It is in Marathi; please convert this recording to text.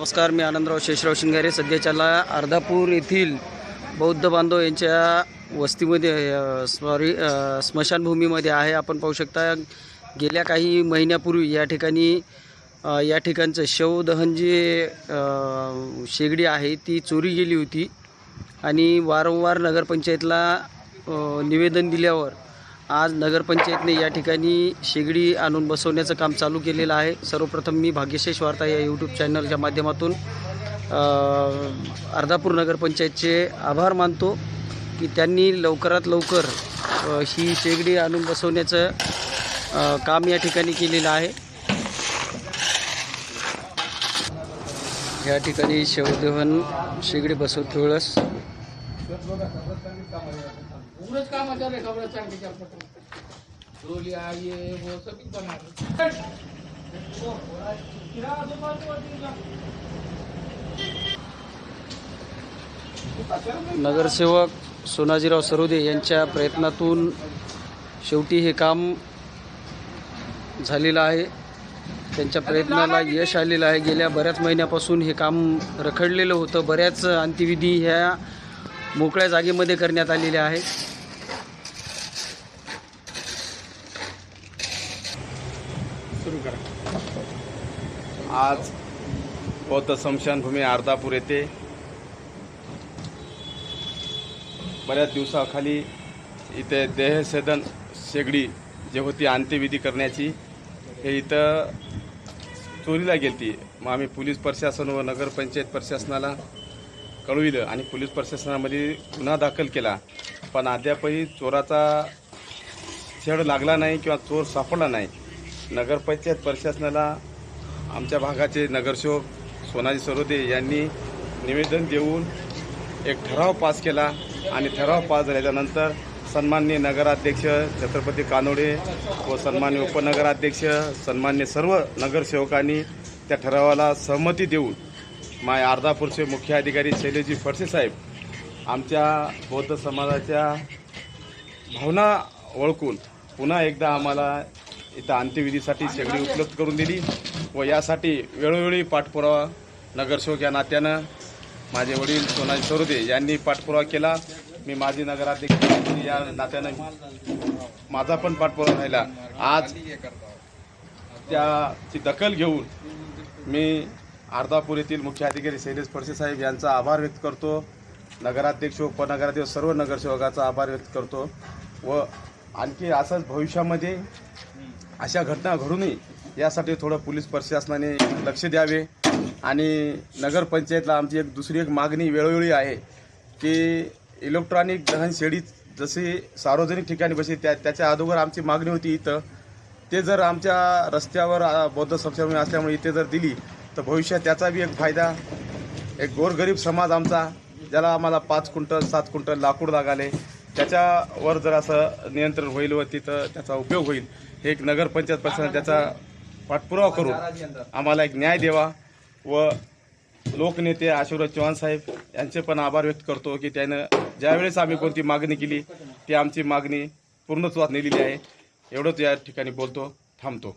नमस्कार मी आनंदराव शेषराव शिंगारे. सध्याच्याला अर्धापूर येथील बौद्ध बांधव यांच्या वस्तीमध्ये सॉरी स्मशानभूमीमध्ये आहे. आपण पाहू शकता गेल्या काही महिन्यापूर्वी या ठिकाणी या ठिकाणचं शवदहन जे शेगडी आहे ती चोरी गेली होती. आणि वारंवार नगरपंचायतला निवेदन दिल्यावर आज नगरपंचायतने या ठिकाणी शेगडी आणून बसवण्याचं काम चालू केलेलं आहे. सर्वप्रथम मी भाग्यशेष वार्ता या यूट्यूब चॅनलच्या माध्यमातून अर्धापूर नगरपंचायतचे आभार मानतो की त्यांनी लवकरात लवकर ही शेगडी आणून बसवण्याचं काम या ठिकाणी केलेलं आहे. या ठिकाणी शवदेवन शेगडी बसवत वेळेस काम खबर पटो डोलिया ये वो सब भी बना रहे नगरसेवक सोनाजीराव सरोदे यांच्या प्रयत्नातून शेवटी हे काम झालेलं आहे. त्यांच्या प्रयत्नाला यश आलेलं आहे. गेल्या बऱ्याच महिन्यापासून हे काम रखडलेलं होतं. बऱ्याच अंत्यविधी ह्या मोकळ्या जागेमध्ये करण्यात आलेले आहेत आज बौद्ध स्मशानभूमी अर्धापूर येथे बऱ्याच दिवसाखाली इथे देहसेदन शेगडी जे होती अंत्यविधी करण्याची हे इथं चोरीला गेली मग आम्ही पोलीस प्रशासन व नगरपंचायत प्रशासनाला कळविलं आणि पोलीस प्रशासनामध्ये गुन्हा दाखल केला. पण अद्यापही चोराचा छेड लागला नाही किंवा चोर सापडला नाही. नगरपंचायत प्रशासनाला आमच्या भागाचे नगरसेवक सोनाजी सरोदे यांनी निवेदन देऊन एक ठराव पास केला आणि ठराव पास झाल्याच्यानंतर सन्मान्य नगराध्यक्ष छत्रपती कानोडे व सन्मान्य उपनगराध्यक्ष सन्मान्य सर्व नगरसेवकांनी त्या ठरावाला सहमती देऊन माय अर्धापूरचे मुख्य अधिकारी शैलेजी फडसे साहेब आमच्या बौद्ध समाजाच्या भावना ओळखून पुन्हा एकदा आम्हाला इथं अंत्यविधीसाठी शेगडी उपलब्ध करून दिली व यासाठी वेळोवेळी पाठपुरावा नगरसेवक या नात्यानं माझे वडील सोनाजी सरोदे यांनी पाठपुरावा केला. मी माजी नगराध्यक्ष या नात्यानं माझा पण पाठपुरावा राहिला. आज त्याची दखल घेऊन मी अर्धापूर येथील मुख्य अधिकारी शैलेश फडसे साहेब यांचा आभार व्यक्त करतो. नगराध्यक्ष उपनगराध्यक्ष सर्व नगरसेवकाचा आभार व्यक्त करतो. व आणखी असंच भविष्यामध्ये अशा घटना घडू नये यासाठी थोडं पोलीस प्रशासनाने लक्ष द्यावे. आणि नगरपंचायतला आमची एक दुसरी एक मागणी वेळोवेळी आहे की इलेक्ट्रॉनिक दहन शेडी जशी सार्वजनिक ठिकाणी बसली त्या त्याच्या अगोदर आमची मागणी होती इथं. ते जर आमच्या रस्त्यावर बौद्ध संस्थान असल्यामुळे इथे जर दिली तर भविष्यात त्याचा बी एक फायदा. एक गोरगरीब समाज आमचा ज्याला आम्हाला पाच क्विंटल सात क्विंटल लाकूड लागाले त्याच्यावर जर असं नियंत्रण होईल व तिथं त्याचा उपयोग होईल हे एक नगरपंचायत प्रशासन त्याचा पाठपुरावा करून आम्हाला एक न्याय द्यावा. व लोकनेते आशिवराज चव्हाण साहेब यांचे पण आभार व्यक्त करतो की त्यानं ज्यावेळेस आम्ही कोणती मागणी केली ती आमची मागणी पूर्णत्वात नेलेली आहे. एवढंच या ठिकाणी बोलतो थांबतो.